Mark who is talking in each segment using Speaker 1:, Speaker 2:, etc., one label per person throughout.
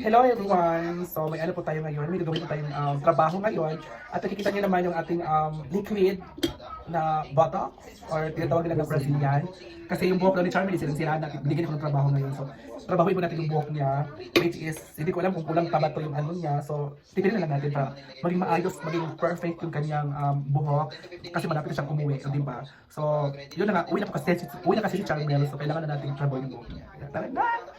Speaker 1: Hello everyone! So may ano po tayo ngayon, may gagawin po tayong um, trabaho ngayon at nakikita niyo naman yung ating um, liquid na botox or tinatawag nila na Brazilian. Kasi yung buhok daw ni Charmy, silang natin, binigyan ko ng trabaho ngayon. So trabahuin po natin yung buhok niya, which is, hindi ko alam kung kulang pa ba to yung ano niya. So tipirin na lang natin para maging maayos, maging perfect yung kanyang um, buhok kasi malapit na siyang umuwi, so, di ba? So yun na nga, uwi na po kasi, uwi na kasi si Charmy, so kailangan na natin trabaho yung buhok niya. Tara na!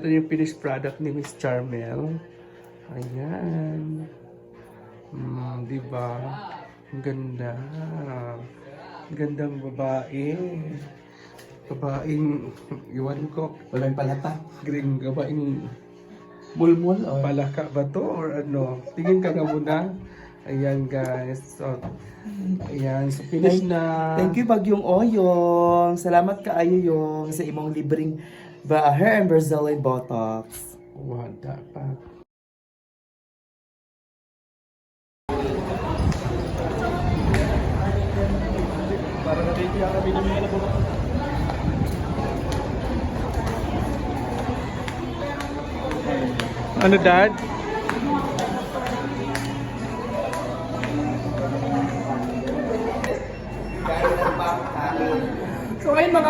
Speaker 1: Ito yung finished product ni Miss Charmel. Ayan. Hmm, di ba? Ang ganda. Ang gandang babae. Babaeng, iwan ko,
Speaker 2: Walang palata.
Speaker 1: green, babaeng
Speaker 2: Mulmul or
Speaker 1: palaka ba to or ano? Tingin ka nga muna. Ayan guys. So, ayan. So, finish na.
Speaker 2: Thank you Bagyong Oyong. Salamat kaayo yung sa imong libreng ba hair and Brazilian Botox.
Speaker 1: Wala pa. Ano dad?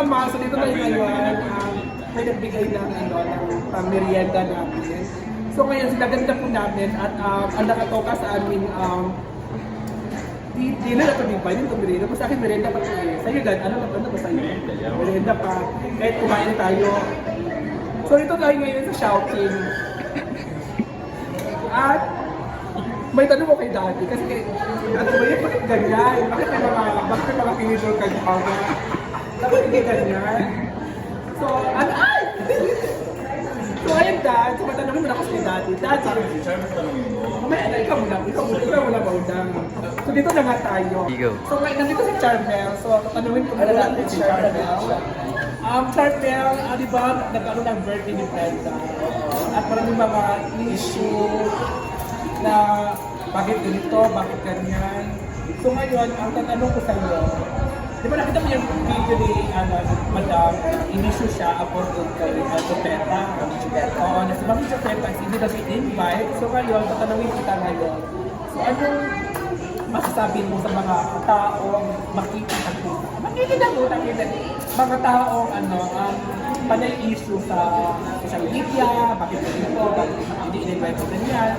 Speaker 1: So mga maso, dito tayo ngayon. Um, may nagbigay ng ano, ng namin. So ngayon, sinaganda po namin at um, ang nakatoka sa aming um, di, dinner ito, di ba? Yung. Kung sa akin, merienda pa ito eh. Sa'yo, Dad, ano, ano ba sa'yo? Merienda pa. Kahit kumain tayo. So ito tayo ngayon sa Shouting. At may tanong ko kay Daddy kasi ano ba yun, bakit ganyan? Bakit may mga, bakit may mga finisher ka niya? Hindi ganyan? So, ano, ay! so, ayun, Dad, so matanongin mo na kay Daddy. Dad, sabi, mamaya na, ikaw muna, ikaw muna, ikaw muna ba unang? So, dito na nga tayo. So, may, nandito si Charmel, so, tatanungin ko muna natin si Charmel. Um, Charmel, ah, di ba, nagkaroon ng birthday ni Brenda. At maraming mga issue na bakit ganito, bakit ganyan. So ngayon, ang tatanong ko sa iyo, di ba nakita mo yung video ni ano, Madam, inisyo siya about kay uh, Jopeta. Oo, na si Mami Jopeta is hindi na invite. So ngayon, tatanungin kita ngayon. So anong masasabi mo sa mga taong makikita ko? Makikita ko, nakita mga taong ano, um, panay issue sa social media, bakit ganito, bakit hindi in-invite ko ganyan.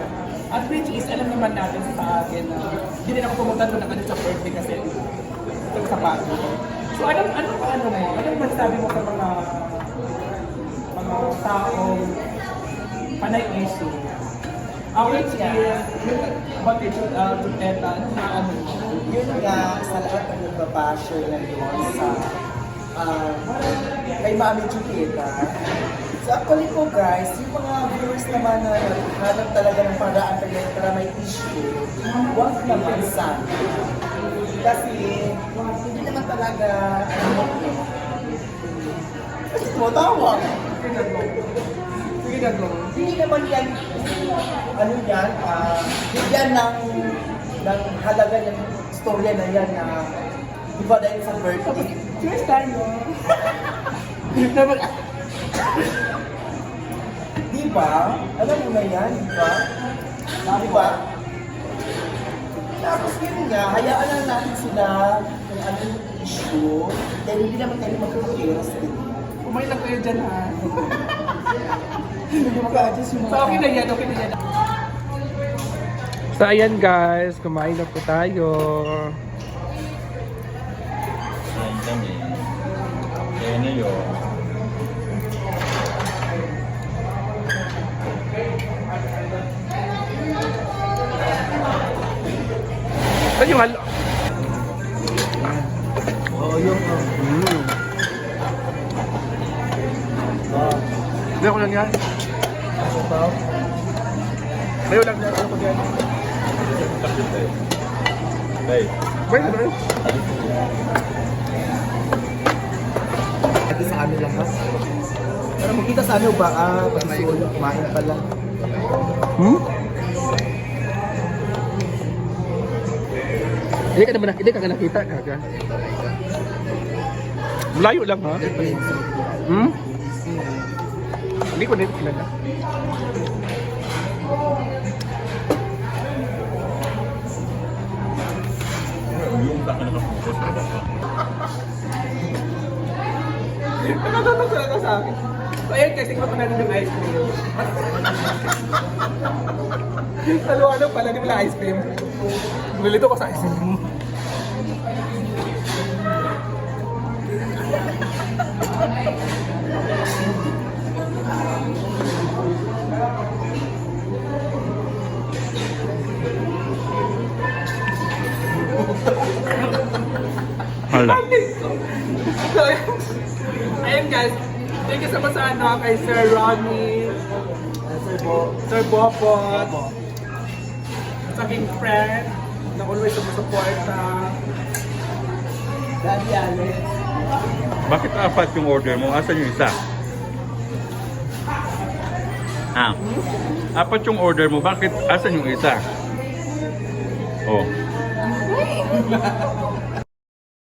Speaker 1: At which is, alam naman natin sa akin na hindi rin ako pumunta doon ng ano sa birthday kasi itong sapato. So anong, anong ano mo? Anong masasabi mo sa mga mga taong panay issue? Uh, which is, it, uh, to Teta, ano na ano?
Speaker 2: Yun nga, sa lahat ng nagbabasher ngayon sa um, kay Mami Chupita. So actually po guys, yung mga viewers naman na hanap talaga ng paraan para, para may issue, huwag naman sana. Kasi hindi naman talaga Kasi mo tawa.
Speaker 1: Sige na go.
Speaker 2: Hindi naman yan, ano yan, ah, bigyan ng, ng halaga ng storya na yan na di ba dahil sa birthday.
Speaker 1: Cheers tayo!
Speaker 2: Di ba? Alam mo na yan, di ba? Di ba? Tapos yun nga, hayaan lang natin sila kung ano yung issue. Dahil hindi naman tayo magkakakiras din.
Speaker 1: kumain lang kayo dyan ha.
Speaker 2: Hindi mag-adjust yung
Speaker 1: So, okay na yan, okay na yan. So, ayan guys, kumain na po tayo.
Speaker 3: Kain kami. Kaya na yun.
Speaker 1: Saan yung halo?
Speaker 2: Oo, yung...
Speaker 1: Mm. Hindi ako lang yan. Ayaw lang yan. Ano ko yan? Wait, ano?
Speaker 2: Pati sa amin lahat. Pero makita sa ano ba? Ah, pati sa ulo, kumain pala.
Speaker 1: Hmm? Hindi ka naman hindi ka nakita kaga. Malayo lang ha. Hmm? Hindi ko nito kilala.
Speaker 3: Yung taka na focus na ba?
Speaker 1: Nakatatak talaga sa akin. So ayun kasi ko na ng ice cream. Halo ano pala di wala ice cream. Nilito ko sa ice cream. Thank you so much sa ano kay Sir Ronnie,
Speaker 2: Sir Bo.
Speaker 1: Sir Bopot, sa aking friend na always sumusuporta.
Speaker 2: Daddy Alex.
Speaker 3: Bakit apat yung order mo? Asan yung isa? Ah. Apat yung order mo. Bakit asan yung isa? Oh.